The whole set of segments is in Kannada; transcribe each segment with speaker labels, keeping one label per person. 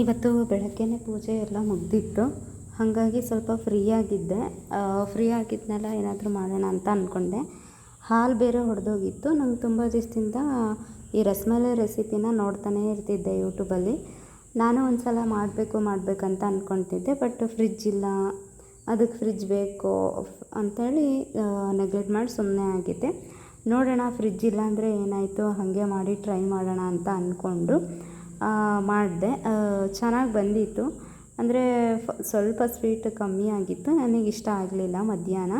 Speaker 1: ಇವತ್ತು ಬೆಳಗ್ಗೆನೇ ಪೂಜೆ ಎಲ್ಲ ಮುಗ್ದಿತ್ತು. ಹಾಗಾಗಿ ಸ್ವಲ್ಪ ಫ್ರೀ ಆಗಿದ್ದೆ. ಫ್ರೀ ಆಗಿದ್ನಲ್ಲ ಏನಾದರೂ ಮಾಡೋಣ ಅಂತ ಅಂದ್ಕೊಂಡೆ ಹಾಲು ಬೇರೆ ಹೊಡೆದೋಗಿತ್ತು. ನಂಗೆ ತುಂಬ ದಿವಸದಿಂದ ಈ ರಸಮಲೈ ರೆಸಿಪಿನ ನೋಡ್ತಾನೇ ಇರ್ತಿದ್ದೆ ಯೂಟ್ಯೂಬಲ್ಲಿ ನಾನು ಒಂದು ಸಲ ಮಾಡಬೇಕು, ಮಾಡಬೇಕಂತ ಅಂದ್ಕೊತಿದ್ದೆ ಬಟ್ ಫ್ರಿಜ್ ಇಲ್ಲ. ಅದಕ್ಕೆ ಫ್ರಿಜ್ ಬೇಕು ಅಂಥೇಳಿ ನೆಗ್ಲೆಕ್ಟ್ ಮಾಡಿ ಸುಮ್ಮನೆ ಆಗಿದ್ದೆ. ನೋಡೋಣ ಫ್ರಿಜ್ ಇಲ್ಲ ಅಂದರೆ ಏನಾಯಿತು? ಹಾಗೆ ಮಾಡಿ ಟ್ರೈ ಮಾಡೋಣ ಅಂತ ಅಂದ್ಕೊಂಡು ಮಾಡಿದೆ. ಚೆನ್ನಾಗಿ ಬಂದಿತ್ತು. ಅಂದರೆ ಫ, ಸ್ವಲ್ಪ ಸ್ವೀಟ್ ಕಮ್ಮಿ ಆಗಿತ್ತು. ನನಗೆ ಇಷ್ಟ ಆಗಲಿಲ್ಲ ಮಧ್ಯಾಹ್ನ.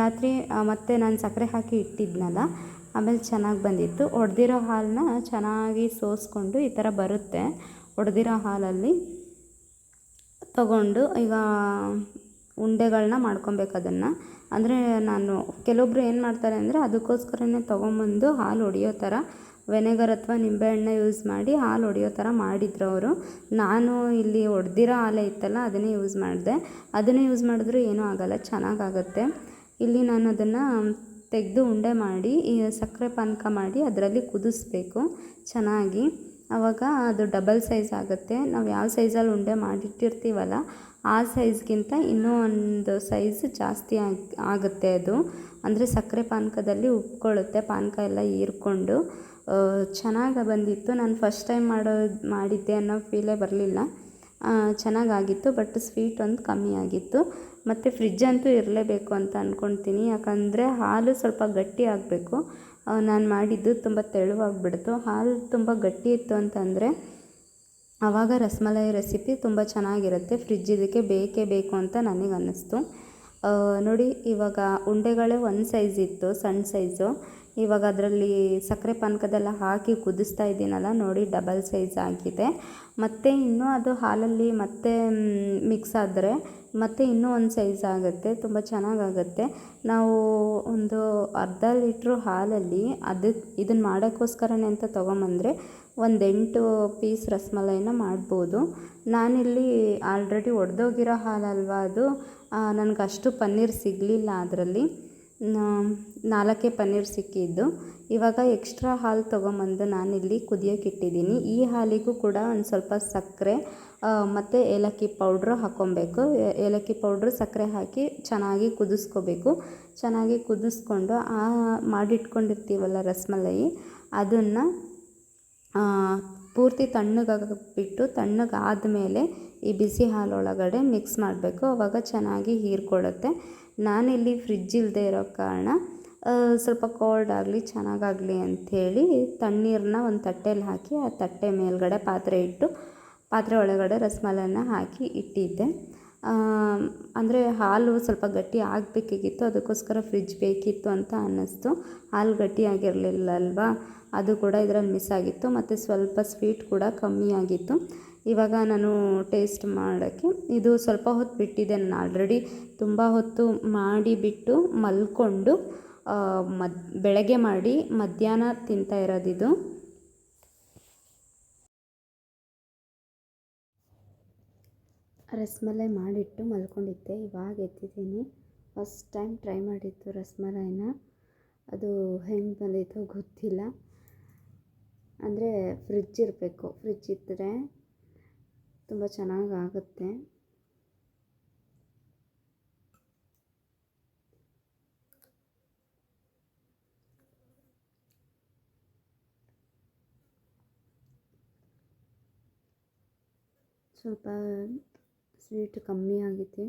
Speaker 1: ರಾತ್ರಿ ಮತ್ತೆ ನಾನು ಸಕ್ಕರೆ ಹಾಕಿ ಇಟ್ಟಿದ್ನಲ್ಲ, ಆಮೇಲೆ ಚೆನ್ನಾಗಿ ಬಂದಿತ್ತು. ಒಡೆದಿರೋ ಹಾಲನ್ನ ಚೆನ್ನಾಗಿ ಸೋಸ್ಕೊಂಡು ಈ ಥರ ಬರುತ್ತೆ. ಒಡೆದಿರೋ ಹಾಲಲ್ಲಿ ತಗೊಂಡು ಈಗ ಉಂಡೆಗಳನ್ನ ಮಾಡ್ಕೊಬೇಕು ಅದನ್ನು. ಅಂದರೆ ನಾನು ಕೆಲವೊಬ್ಬರು ಏನು ಮಾಡ್ತಾರೆ ಅಂದರೆ ಅದಕ್ಕೋಸ್ಕರನೇ ತೊಗೊಂಬಂದು ಹಾಲು ಒಡೆಯೋ ಥರ ವೆನೆಗರ್ ಅಥವಾ ನಿಂಬೆಹಣ್ಣೆ ಯೂಸ್ ಮಾಡಿ ಹಾಲು ಒಡೆಯೋ ಥರ ಮಾಡಿದ್ರು ಅವರು. ನಾನು ಇಲ್ಲಿ ಒಡೆದಿರೋ ಹಾಲೇ ಇತ್ತಲ್ಲ, ಅದನ್ನೇ ಯೂಸ್ ಮಾಡಿದೆ. ಅದನ್ನೇ ಯೂಸ್ ಮಾಡಿದ್ರೂ ಏನೂ ಆಗೋಲ್ಲ, ಚೆನ್ನಾಗಾಗತ್ತೆ. ಇಲ್ಲಿ ನಾನು ಅದನ್ನು ತೆಗೆದು ಉಂಡೆ ಮಾಡಿ ಸಕ್ಕರೆ ಪಾನಕ ಮಾಡಿ ಅದರಲ್ಲಿ ಕುದಿಸ್ಬೇಕು ಚೆನ್ನಾಗಿ. ಆವಾಗ ಅದು ಡಬಲ್ ಸೈಜ್ ಆಗುತ್ತೆ. ನಾವು ಯಾವ ಸೈಜಲ್ಲಿ ಉಂಡೆ ಮಾಡಿಟ್ಟಿರ್ತೀವಲ್ಲ, ಆ ಸೈಜ್ಗಿಂತ ಇನ್ನೂ ಒಂದು ಸೈಜ್ ಜಾಸ್ತಿ ಆಗಿ, ಆಗುತ್ತೆ ಅದು. ಅಂದರೆ ಸಕ್ಕರೆ ಪಾನಕದಲ್ಲಿ ಉಪ್ಕೊಳ್ಳುತ್ತೆ ಪಾನಕ ಎಲ್ಲ ಹೀರ್ಕೊಂಡು. ಚೆನ್ನಾಗಿ ಬಂದಿತ್ತು. ನಾನು ಫಸ್ಟ್ ಟೈಮ್ ಮಾಡೋದು ಮಾಡಿದ್ದೆ ಅನ್ನೋ ಫೀಲೇ ಬರಲಿಲ್ಲ. ಚೆನ್ನಾಗಾಗಿತ್ತು ಬಟ್ ಸ್ವೀಟ್ ಒಂದು ಕಮ್ಮಿ ಆಗಿತ್ತು. ಮತ್ತು ಫ್ರಿಜ್ ಅಂತೂ ಇರಲೇಬೇಕು ಅಂತ ಅಂದ್ಕೊಳ್ತೀನಿ ಯಾಕಂದರೆ ಹಾಲು ಸ್ವಲ್ಪ ಗಟ್ಟಿ ಆಗಬೇಕು. ನಾನು ಮಾಡಿದ್ದು ತುಂಬ ತೆಳುವಾಗಿಬಿಡ್ತು. ಹಾಲು ತುಂಬ ಗಟ್ಟಿ ಇತ್ತು ಅಂತಂದರೆ ಆವಾಗ ರಸಮಲೈ ರೆಸಿಪಿ ತುಂಬ ಚೆನ್ನಾಗಿರುತ್ತೆ. ಫ್ರಿಜ್ ಇದಕ್ಕೆ ಬೇಕೇ ಬೇಕು ಅಂತ ನನಗೆ ಅನ್ನಿಸ್ತು ನೋಡಿ ಇವಾಗ ಉಂಡೆಗಳೇ ಒಂದು ಸೈಜ್ ಇತ್ತು ಸಣ್ಣ ಸೈಜು ಇವಾಗ ಅದರಲ್ಲಿ ಸಕ್ಕರೆ ಪಾನಕದೆಲ್ಲ ಹಾಕಿ ಕುದಿಸ್ತಾ ಇದ್ದೀನಲ್ಲ, ನೋಡಿ ಡಬಲ್ ಸೈಜ್ ಆಗಿದೆ. ಮತ್ತು ಇನ್ನೂ ಅದು ಹಾಲಲ್ಲಿ ಮತ್ತೆ ಮಿಕ್ಸ್ ಆದರೆ ಮತ್ತು ಇನ್ನೂ ಒಂದು ಸೈಜ್ ಆಗುತ್ತೆ, ತುಂಬ ಚೆನ್ನಾಗಾಗುತ್ತೆ. ನಾವು ಒಂದು ಅರ್ಧ ಲೀಟ್ರು ಹಾಲಲ್ಲಿ ಅದಕ್ಕೆ ಇದನ್ನು ಮಾಡೋಕ್ಕೋಸ್ಕರನೇ ಅಂತ ತೊಗೊಂಬಂದರೆ ಒಂದು ಎಂಟು ಪೀಸ್ ರಸಮಲೈನ ಮಾಡ್ಬೋದು. ನಾನಿಲ್ಲಿ ಆಲ್ರೆಡಿ ಒಡೆದೋಗಿರೋ ಹಾಲಲ್ವ ಅದು ನನಗೆ ಅಷ್ಟು ಪನ್ನೀರ್ ಸಿಗಲಿಲ್ಲ ಅದರಲ್ಲಿ. ನಾಲ್ಕೇ ಪನ್ನೀರ್ ಸಿಕ್ಕಿದ್ದು. ಇವಾಗ ಎಕ್ಸ್ಟ್ರಾ ಹಾಲು ತೊಗೊಂಬಂದು ನಾನಿಲ್ಲಿ ಕುದಿಯೋಕೆ ಇಟ್ಟಿದ್ದೀನಿ. ಈ ಹಾಲಿಗೂ ಕೂಡ ಒಂದು ಸ್ವಲ್ಪ ಸಕ್ಕರೆ ಮತ್ತು ಏಲಕ್ಕಿ ಪೌಡ್ರು ಹಾಕ್ಕೊಬೇಕು ಏಲಕ್ಕಿ ಪೌಡ್ರು ಸಕ್ಕರೆ ಹಾಕಿ ಚೆನ್ನಾಗಿ ಕುದಿಸ್ಕೋಬೇಕು. ಚೆನ್ನಾಗಿ ಕುದಿಸ್ಕೊಂಡು, ಆ, ಮಾಡಿಟ್ಕೊಂಡಿರ್ತೀವಲ್ಲ ರಸಮಲೈ, ಅದನ್ನು ಪೂರ್ತಿ ತಣ್ಣಗಾಗಿಬಿಟ್ಟು ತಣ್ಣಗಾದ ಮೇಲೆ ಈ ಬಿಸಿ ಹಾಲೊಳಗಡೆ ಮಿಕ್ಸ್ ಮಾಡಬೇಕು. ಅವಾಗ ಚೆನ್ನಾಗಿ ಹೀರ್ಕೊಳ್ಳುತ್ತೆ. ನಾನಿಲ್ಲಿ ಫ್ರಿಜ್ ಇಲ್ಲದೆ ಇರೋ ಕಾರಣ ಸ್ವಲ್ಪ ಕೋಲ್ಡ್ ಆಗಲಿ, ಚೆನ್ನಾಗಾಗಲಿ ಅಂಥೇಳಿ ತಣ್ಣೀರನ್ನ ಒಂದು ತಟ್ಟೆಯಲ್ಲಿ ಹಾಕಿ, ಆ ತಟ್ಟೆ ಮೇಲ್ಗಡೆ ಪಾತ್ರೆ ಇಟ್ಟು, ಪಾತ್ರೆ ಒಳಗಡೆ ರಸಮಲೈನ ಹಾಕಿ ಇಟ್ಟಿದ್ದೆ. ಅಂದರೆ ಹಾಲು ಸ್ವಲ್ಪ ಗಟ್ಟಿ ಆಗಬೇಕಾಗಿತ್ತು ಅದಕ್ಕೋಸ್ಕರ ಫ್ರಿಜ್ ಬೇಕಿತ್ತು ಅಂತ ಅನ್ನಿಸ್ತು. ಹಾಲು ಗಟ್ಟಿಯಾಗಿರಲಿಲ್ಲ ಅಲ್ವಾ ಅದು ಕೂಡ ಇದರಲ್ಲಿ ಮಿಸ್ ಆಗಿತ್ತು, ಮತ್ತು ಸ್ವಲ್ಪ ಸ್ವೀಟ್ ಕೂಡ ಕಮ್ಮಿ ಆಗಿತ್ತು. ಇವಾಗ ನಾನು ಟೇಸ್ಟ್ ಮಾಡೋಕ್ಕೆ ಇದು ಸ್ವಲ್ಪ ಹೊತ್ತು ಬಿಟ್ಟಿದ್ದೆ ನಾನು ಆಲ್ರೆಡಿ. ತುಂಬ ಹೊತ್ತು ಮಾಡಿಬಿಟ್ಟು ಮಲ್ಕೊಂಡು ಮದ್, ಬೆಳಗ್ಗೆ ಮಾಡಿ ಮಧ್ಯಾಹ್ನ ತಿಂತಾ ಇರೋದಿದು ರಸ್ಮಲೈ ಮಾಡಿಟ್ಟು ಮಲ್ಕೊಂಡಿದ್ದೆ. ಇವಾಗ ಎತ್ತಿದ್ದೀನಿ. ಫಸ್ಟ್ ಟೈಮ್ ಟ್ರೈ ಮಾಡಿದ್ದು ರಸ್ಮಲೈನ. ಅದು ಹೆಂಗೆ ಬಂದಿತ್ತು ಗೊತ್ತಿಲ್ಲ. ಅಂದರೆ ಫ್ರಿಜ್ ಇರಬೇಕು. ಫ್ರಿಜ್ ಇದ್ದರೆ ತುಂಬ ಚೆನ್ನಾಗಾಗುತ್ತೆ ಸ್ವಲ್ಪ ಸ್ವೀಟ್ ಕಮ್ಮಿ ಆಗಿದೆ.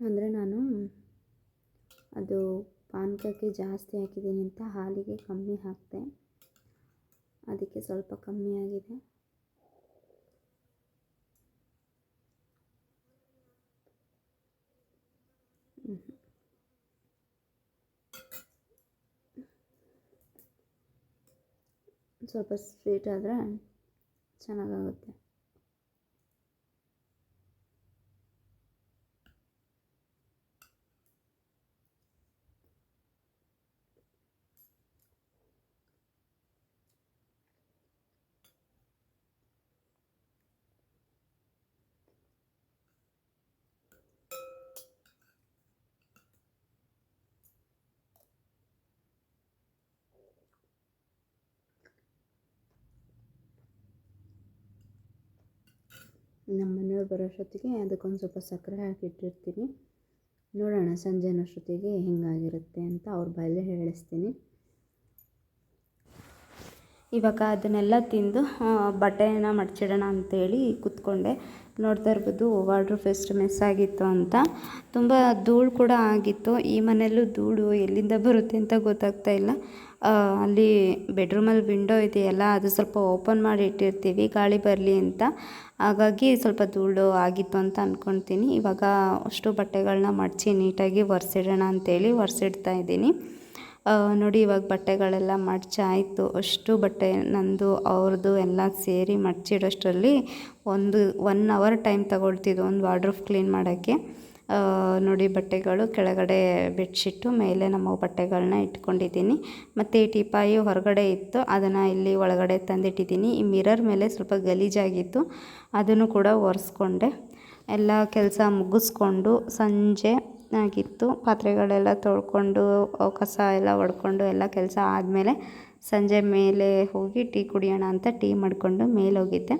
Speaker 1: ಅಂದರೆ ನಾನು ಅದು ಪಾನಕಕ್ಕೆ ಜಾಸ್ತಿ ಹಾಕಿದ್ದೀನಿ ಅಂತ ಹಾಲಿಗೆ ಕಮ್ಮಿ ಹಾಕಿದೆ. ಅದಕ್ಕೆ ಸ್ವಲ್ಪ ಕಮ್ಮಿ ಆಗಿದೆ. ಸ್ವಲ್ಪ ಸ್ವೀಟ್ ಆದರೆ ಚೆನ್ನಾಗಾಗುತ್ತೆ. ನಮ್ಮ ಮನೆಯವ್ರು ಬರೋಷ್ಟೊತ್ತಿಗೆ ಅದಕ್ಕೊಂದು ಸ್ವಲ್ಪ ಸಕ್ಕರೆ ಹಾಕಿಟ್ಟಿರ್ತೀನಿ. ನೋಡೋಣ ಸಂಜೆನಷ್ಟೊತ್ತಿಗೆ ಹೆಂಗಾಗಿರುತ್ತೆ ಅಂತ ಅವ್ರ ಬಾಯಲ್ಲೇ ಹೇಳಿಸ್ತೀನಿ. ಇವಾಗ ಅದನ್ನೆಲ್ಲ ತಿಂದು ಬಟ್ಟೆನ ಮಡ್ಚಿಡೋಣ ಅಂತೇಳಿ ಕೂತ್ಕೊಂಡೆ. ನೋಡ್ತಾ ಇರ್ಬೋದು ವಾಟ್ರ್ ಫೆಸ್ಟ್ ಮಿಸ್ ಆಗಿತ್ತು ಅಂತ. ತುಂಬ ಧೂಳು ಕೂಡ ಆಗಿತ್ತು. ಈ ಮನೆಯಲ್ಲೂ ಧೂಳು ಎಲ್ಲಿಂದ ಬರುತ್ತೆ ಅಂತ ಗೊತ್ತಾಗ್ತಾ ಇಲ್ಲ. ಅಲ್ಲಿ ಬೆಡ್ರೂಮಲ್ಲಿ ವಿಂಡೋ ಇದೆಯಲ್ಲ, ಅದು ಸ್ವಲ್ಪ ಓಪನ್ ಮಾಡಿ ಇಟ್ಟಿರ್ತೀವಿ, ಗಾಳಿ ಬರಲಿ ಅಂತ. ಹಾಗಾಗಿ ಸ್ವಲ್ಪ ಧೂಳು ಆಗಿತ್ತು ಅಂತ ಅಂದ್ಕೊಳ್ತೀನಿ ಇವಾಗ ಅಷ್ಟು ಬಟ್ಟೆಗಳನ್ನ ಮಡಚಿ ನೀಟಾಗಿ ಒರೆಸಿಡೋಣ ಅಂತೇಳಿ ಒರೆಸಿಡ್ತಾ ಇದ್ದೀನಿ. ನೋಡಿ, ಇವಾಗ ಬಟ್ಟೆಗಳೆಲ್ಲ ಮಡ್ಚಾಯಿತು. ಅಷ್ಟು ಬಟ್ಟೆ ನಂದು, ಅವ್ರದ್ದು ಎಲ್ಲ ಸೇರಿ ಮಡ್ಚಿಡೋಷ್ಟರಲ್ಲಿ ಒಂದು ಒನ್ ಅವರ್ ಟೈಮ್ ತಗೊಳ್ತಿದ್ದು ಒಂದು ವಾರ್ಡ್ರೋಬ್ ಕ್ಲೀನ್ ಮಾಡೋಕ್ಕೆ. ನೋಡಿ, ಬಟ್ಟೆಗಳು ಕೆಳಗಡೆ ಬೆಡ್ಶೀಟು ಮೇಲೆ ನಮ್ಮ ಬಟ್ಟೆಗಳನ್ನ ಇಟ್ಕೊಂಡಿದ್ದೀನಿ. ಮತ್ತು ಈ ಟಿಪಾಯಿ ಹೊರಗಡೆ ಇತ್ತು, ಅದನ್ನು ಇಲ್ಲಿ ಒಳಗಡೆ ತಂದಿಟ್ಟಿದ್ದೀನಿ. ಈ ಮಿರರ್ ಮೇಲೆ ಸ್ವಲ್ಪ ಗಲೀಜಾಗಿತ್ತು, ಅದನ್ನು ಕೂಡ ಒರೆಸ್ಕೊಂಡೆ. ಎಲ್ಲ ಕೆಲಸ ಮುಗಿಸ್ಕೊಂಡು ಸಂಜೆ ಆಗಿತ್ತು ಪಾತ್ರೆಗಳೆಲ್ಲ ತೊಳ್ಕೊಂಡು, ಕಸ ಎಲ್ಲ ಒಡ್ಕೊಂಡು, ಎಲ್ಲ ಕೆಲಸ ಆದಮೇಲೆ ಸಂಜೆ ಮೇಲೆ ಹೋಗಿ ಟೀ ಕುಡಿಯೋಣ ಅಂತ ಟೀ ಮಾಡಿಕೊಂಡು ಮೇಲೆ ಹೋಗಿದ್ದೆ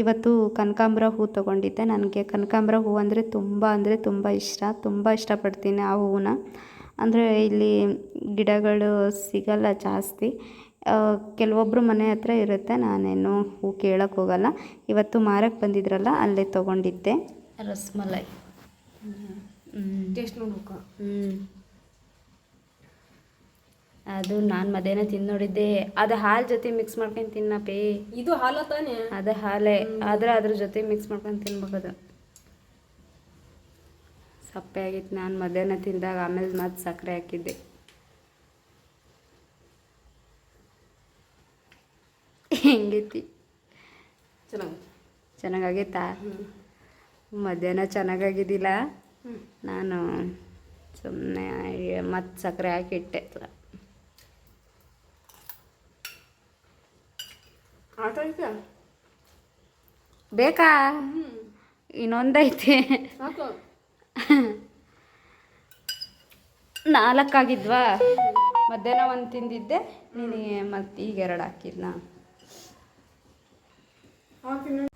Speaker 1: ಇವತ್ತು ಕನಕಾಂಬರ ಹೂ ತೊಗೊಂಡಿದ್ದೆ. ನನಗೆ ಕನಕಾಂಬರ ಹೂ ಅಂದರೆ ತುಂಬ ಅಂದರೆ ತುಂಬ ಇಷ್ಟ. ತುಂಬ ಇಷ್ಟಪಡ್ತೀನಿ ಆ ಹೂವನ್ನ ಅಂದರೆ ಇಲ್ಲಿ ಗಿಡಗಳು ಸಿಗಲ್ಲ ಜಾಸ್ತಿ. ಕೆಲವೊಬ್ಬರು ಮನೆ ಹತ್ರ ಇರುತ್ತೆ. ನಾನೇನು ಹೂ ಕೇಳೋಕ್ಕೋಗಲ್ಲ. ಹೋಗಲ್ಲ ಇವತ್ತು ಮಾರಕ್ಕೆ ಬಂದಿದ್ರಲ್ಲ, ಅಲ್ಲೇ ತೊಗೊಂಡಿದ್ದೆ. ರಸ್ಮಲೈ
Speaker 2: ಟೇಸ್ಟ್ ನೋಡ್ಬೇಕು.
Speaker 1: ಹ್ಞೂ ಅದು ನಾನು ಮಧ್ಯಾಹ್ನ ತಿಂದು ನೋಡಿದ್ದೆ. ಅದು ಹಾಲು ಜೊತೆ ಮಿಕ್ಸ್ ಮಾಡ್ಕೊಂಡು ತಿನ್ನಪ್ಪೇ.
Speaker 2: ಇದು ಹಾಲ ತಾನೇ?
Speaker 1: ಅದೇ ಹಾಲೇ. ಆದ್ರೆ ಅದ್ರ ಜೊತೆ ಮಿಕ್ಸ್ ಮಾಡ್ಕೊಂಡು ತಿನ್ಬೇಕದು ಸಪ್ಪೆ ಆಗಿತ್ತು. ನಾನು ಮಧ್ಯಾಹ್ನ ತಿಂದಾಗ ಆಮೇಲೆ ಮತ್ತೆ ಸಕ್ಕರೆ ಹಾಕಿದ್ದೆ. ಹೆಂಗೈತಿ?
Speaker 2: ಚೆನ್ನಾಗಿ
Speaker 1: ಚೆನ್ನಾಗಾಗೈತಾ? ಮಧ್ಯಾಹ್ನ ಚೆನ್ನಾಗಾಗಿದ್ದಿಲ್ಲ? ನಾನು ಸುಮ್ಮನೆ ಮತ್ತೆ ಸಕ್ಕರೆ ಹಾಕಿಟ್ಟೆ. ಬೇಕಾ? ಇನ್ನೊಂದೈತೆ. ನಾಲ್ಕಾಗಿದ್ವಾ? ಮಧ್ಯಾಹ್ನ ಒಂದು ತಿಂದಿದ್ದೆ ನಿನಗೆ ಮತ್ತೆ ಈಗ ಎರಡು ಹಾಕಿದ್ನಾ?
Speaker 2: ಹಾಕಿ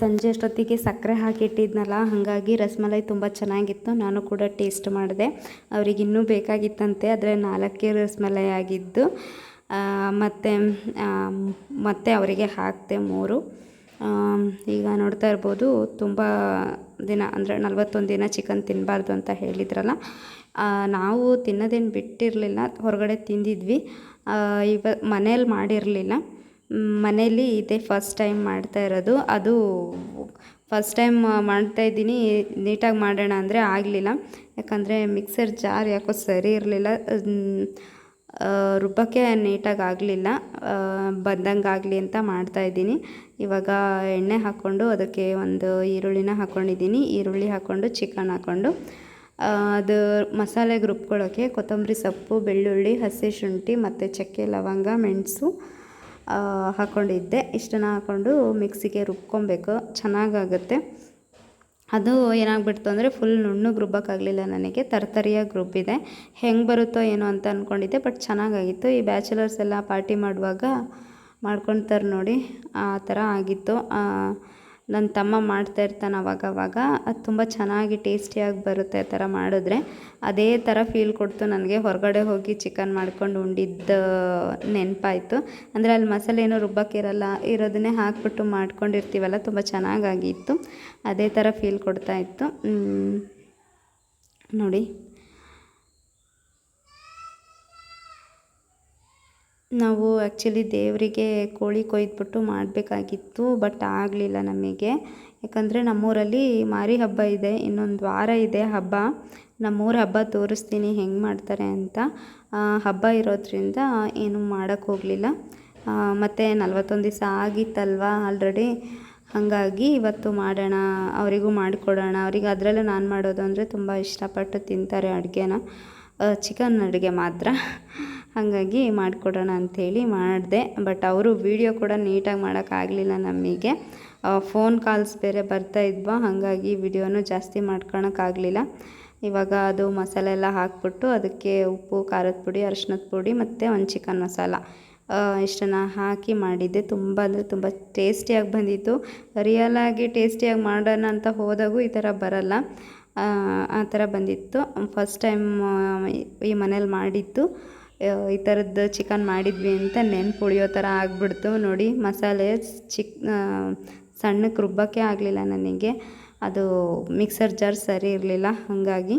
Speaker 1: ಸಂಜೆ ಅಷ್ಟೊತ್ತಿಗೆ ಸಕ್ಕರೆ ಹಾಕಿಟ್ಟಿದ್ನಲ್ಲ, ಹಾಗಾಗಿ ರಸಮಲೈ ತುಂಬ ಚೆನ್ನಾಗಿತ್ತು. ನಾನು ಕೂಡ ಟೇಸ್ಟ್ ಮಾಡಿದೆ. ಅವ್ರಿಗೆ ಇನ್ನೂ ಬೇಕಾಗಿತ್ತಂತೆ, ಆದರೆ ನಾಲ್ಕೇ ರಸಮಲೈ ಆಗಿದ್ದು. ಮತ್ತು ಮತ್ತೆ ಅವರಿಗೆ ಹಾಕಿದೆ ಮೂರು. ಈಗ ನೋಡ್ತಾ ಇರ್ಬೋದು, ತುಂಬ ದಿನ, ಅಂದರೆ ನಲ್ವತ್ತೊಂದು ದಿನ ಚಿಕನ್ ತಿನ್ನಬಾರ್ದು ಅಂತ ಹೇಳಿದ್ರಲ್ಲ. ನಾವು ತಿನ್ನೋದೇನು ಬಿಟ್ಟಿರಲಿಲ್ಲ, ಹೊರಗಡೆ ತಿಂದಿದ್ವಿ. ಇವ, ಮನೇಲಿ ಮಾಡಿರಲಿಲ್ಲ. ಮನೇಲಿ ಇದೇ ಫಸ್ಟ್ ಟೈಮ್ ಮಾಡ್ತಾ ಇರೋದು. ಅದು ಫಸ್ಟ್ ಟೈಮ್ ಮಾಡ್ತಾ ಇದ್ದೀನಿ. ನೀಟಾಗಿ ಮಾಡೋಣ ಅಂದರೆ ಆಗಲಿಲ್ಲ. ಯಾಕಂದರೆ ಮಿಕ್ಸರ್ ಜಾರ್ ಯಾಕೋ ಸರಿ ಇರಲಿಲ್ಲ. ರುಬ್ಬಕ್ಕೆ ನೀಟಾಗಿ ಆಗಲಿಲ್ಲ. ಬಂದಂಗೆ ಆಗಲಿ ಅಂತ ಮಾಡ್ತಾ ಇದ್ದೀನಿ. ಇವಾಗ ಎಣ್ಣೆ ಹಾಕ್ಕೊಂಡು ಅದಕ್ಕೆ ಒಂದು ಈರುಳ್ಳಿನ ಹಾಕ್ಕೊಂಡಿದ್ದೀನಿ ಈರುಳ್ಳಿ ಹಾಕ್ಕೊಂಡು ಚಿಕನ್ ಹಾಕ್ಕೊಂಡು. ಅದು ಮಸಾಲೆಗೆ ರುಬ್ಕೊಳ್ಳೋಕ್ಕೆ ಕೊತ್ತಂಬರಿ ಸೊಪ್ಪು, ಬೆಳ್ಳುಳ್ಳಿ, ಹಸಿ ಶುಂಠಿ ಮತ್ತು ಚಕ್ಕೆ ಲವಂಗ, ಮೆಣಸು ಹಾಕ್ಕೊಂಡಿದ್ದೆ ಇಷ್ಟನ್ನು ಹಾಕ್ಕೊಂಡು ಮಿಕ್ಸಿಗೆ ರುಬ್ಕೊಬೇಕು. ಚೆನ್ನಾಗಾಗುತ್ತೆ. ಅದು ಏನಾಗ್ಬಿಡ್ತು ಅಂದರೆ ಫುಲ್ ನುಣ್ಣಗೆ ರುಬ್ಬಕ್ಕಾಗಲಿಲ್ಲ ನನಗೆ. ತರ್ತರಿಯಾಗಿ ರುಬ್ಬಿದೆ. ಹೆಂಗೆ ಬರುತ್ತೋ ಏನೋ ಅಂತ ಅಂದ್ಕೊಂಡಿದ್ದೆ ಬಟ್ ಚೆನ್ನಾಗಾಗಿತ್ತು. ಈ ಬ್ಯಾಚುಲರ್ಸ್ ಎಲ್ಲ ಪಾರ್ಟಿ ಮಾಡುವಾಗ ಮಾಡ್ಕೊತಾರೆ ನೋಡಿ, ಆ ಥರ ಆಗಿತ್ತು. ನನ್ನ ತಮ್ಮ ಮಾಡ್ತಾ ಇರ್ತಾನೆ ಅವಾಗ ಅವಾಗ. ಅದು ತುಂಬ ಚೆನ್ನಾಗಿ ಟೇಸ್ಟಿಯಾಗಿ ಬರುತ್ತೆ ಆ ಥರ ಮಾಡಿದ್ರೆ. ಅದೇ ಥರ ಫೀಲ್ ಕೊಡ್ತು ನನಗೆ. ಹೊರಗಡೆ ಹೋಗಿ ಚಿಕನ್ ಮಾಡ್ಕೊಂಡು ಉಂಡಿದ್ದ ನೆನಪಾಯಿತು. ಅಂದರೆ ಅಲ್ಲಿ ಮಸಾಲೆ ಏನೂ ರುಬ್ಬಕ್ಕಿರಲ್ಲ ಇರೋದನ್ನೇ ಹಾಕ್ಬಿಟ್ಟು ಮಾಡ್ಕೊಂಡಿರ್ತೀವಲ್ಲ, ತುಂಬ ಚೆನ್ನಾಗಾಗಿತ್ತು. ಅದೇ ಥರ ಫೀಲ್ ಕೊಡ್ತಾಯಿತ್ತು ನೋಡಿ. ನಾವು ಆ್ಯಕ್ಚುಲಿ ದೇವರಿಗೆ ಕೋಳಿ ಕೊಯ್ದುಬಿಟ್ಟು ಮಾಡಬೇಕಾಗಿತ್ತು ಬಟ್ ಆಗಲಿಲ್ಲ ನಮಗೆ. ಯಾಕಂದರೆ ನಮ್ಮೂರಲ್ಲಿ ಮಾರಿ ಹಬ್ಬ ಇದೆ, ಇನ್ನೊಂದು ವಾರ ಇದೆ ಹಬ್ಬ. ನಮ್ಮೂರ ಹಬ್ಬ ತೋರಿಸ್ತೀನಿ ಹೆಂಗೆ ಮಾಡ್ತಾರೆ ಅಂತ. ಹಬ್ಬ ಇರೋದ್ರಿಂದ ಏನು ಮಾಡೋಕ್ಕೆ ಹೋಗಲಿಲ್ಲ. ಮತ್ತು ನಲ್ವತ್ತೊಂದು ದಿವಸ ಆಗಿತ್ತಲ್ವ ಆಲ್ರೆಡಿ ಹಾಗಾಗಿ ಇವತ್ತು ಮಾಡೋಣ, ಅವರಿಗೂ ಮಾಡಿಕೊಡೋಣ. ಅವ್ರಿಗೆ ಅದರಲ್ಲೂ ನಾನು ಮಾಡೋದು ಅಂದರೆ ತುಂಬ ಇಷ್ಟಪಟ್ಟು ತಿಂತಾರೆ ಅಡುಗೆನ. ಚಿಕನ್ ಅಡುಗೆ ಮಾತ್ರ. ಹಾಗಾಗಿ ಮಾಡಿಕೊಡೋಣ ಅಂಥೇಳಿ ಮಾಡಿದೆ. ಬಟ್ ಅವರು ವೀಡಿಯೋ ಕೂಡ ನೀಟಾಗಿ ಮಾಡೋಕ್ಕಾಗಲಿಲ್ಲ ನಮಗೆ. ಫೋನ್ ಕಾಲ್ಸ್ ಬೇರೆ ಬರ್ತಾ ಇದ್ವಾ ಹಾಗಾಗಿ ವಿಡಿಯೋನು ಜಾಸ್ತಿ ಮಾಡ್ಕೊಳಕ್ಕಾಗಲಿಲ್ಲ. ಇವಾಗ ಅದು ಮಸಾಲೆ ಎಲ್ಲ ಹಾಕ್ಬಿಟ್ಟು ಅದಕ್ಕೆ ಉಪ್ಪು ಖಾರದ ಪುಡಿ ಅರಿಶಿನದ ಪುಡಿ ಮತ್ತು ಒಂದು ಚಿಕನ್ ಮಸಾಲ. ಇಷ್ಟನ್ನ ಹಾಕಿ ಮಾಡಿದ್ದೆ. ತುಂಬ ಅಂದರೆ ತುಂಬ ಟೇಸ್ಟಿಯಾಗಿ ಬಂದಿತ್ತು. ರಿಯಲಾಗಿ ಟೇಸ್ಟಿಯಾಗಿ ಮಾಡೋಣ ಅಂತ ಹೋದಾಗೂ ಈ ಥರ ಬರಲ್ಲ. ಆ, ಥರ ಬಂದಿತ್ತು. ಫಸ್ಟ್ ಟೈಮ್ ಈ ಮನೇಲಿ ಆ, ಈ ಥರದ್ದು ಚಿಕನ್ ಮಾಡಿದ್ವಿ ಅಂತ ನೆನ್ಪು ಉಳಿಯೋ ಥರ ಆಗಿಬಿಡ್ತು. ನೋಡಿ, ಮಸಾಲೆ ಚಿಕ್ ಸಣ್ಣಕ್ಕೆ ರುಬ್ಬಕ್ಕೆ ಆಗಲಿಲ್ಲ ನನಗೆ. ಅದು ಮಿಕ್ಸರ್ ಜಾರ್ ಸರಿ ಇರಲಿಲ್ಲ, ಹಾಗಾಗಿ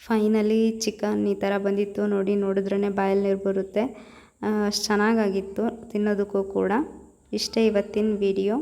Speaker 1: ಫೈನಲಿ ಚಿಕನ್ ಈ ಥರ ಬಂದಿತ್ತು. ನೋಡಿ, ನೋಡಿದ್ರೇ ಬಾಯಲ್ಲಿ ನೀರು ಬರುತ್ತೆ. ಅಷ್ಟು ಚೆನ್ನಾಗಾಗಿತ್ತು ತಿನ್ನೋದಕ್ಕೂ ಕೂಡ. ಇಷ್ಟೇ ಇವತ್ತಿನ ವಿಡಿಯೋ.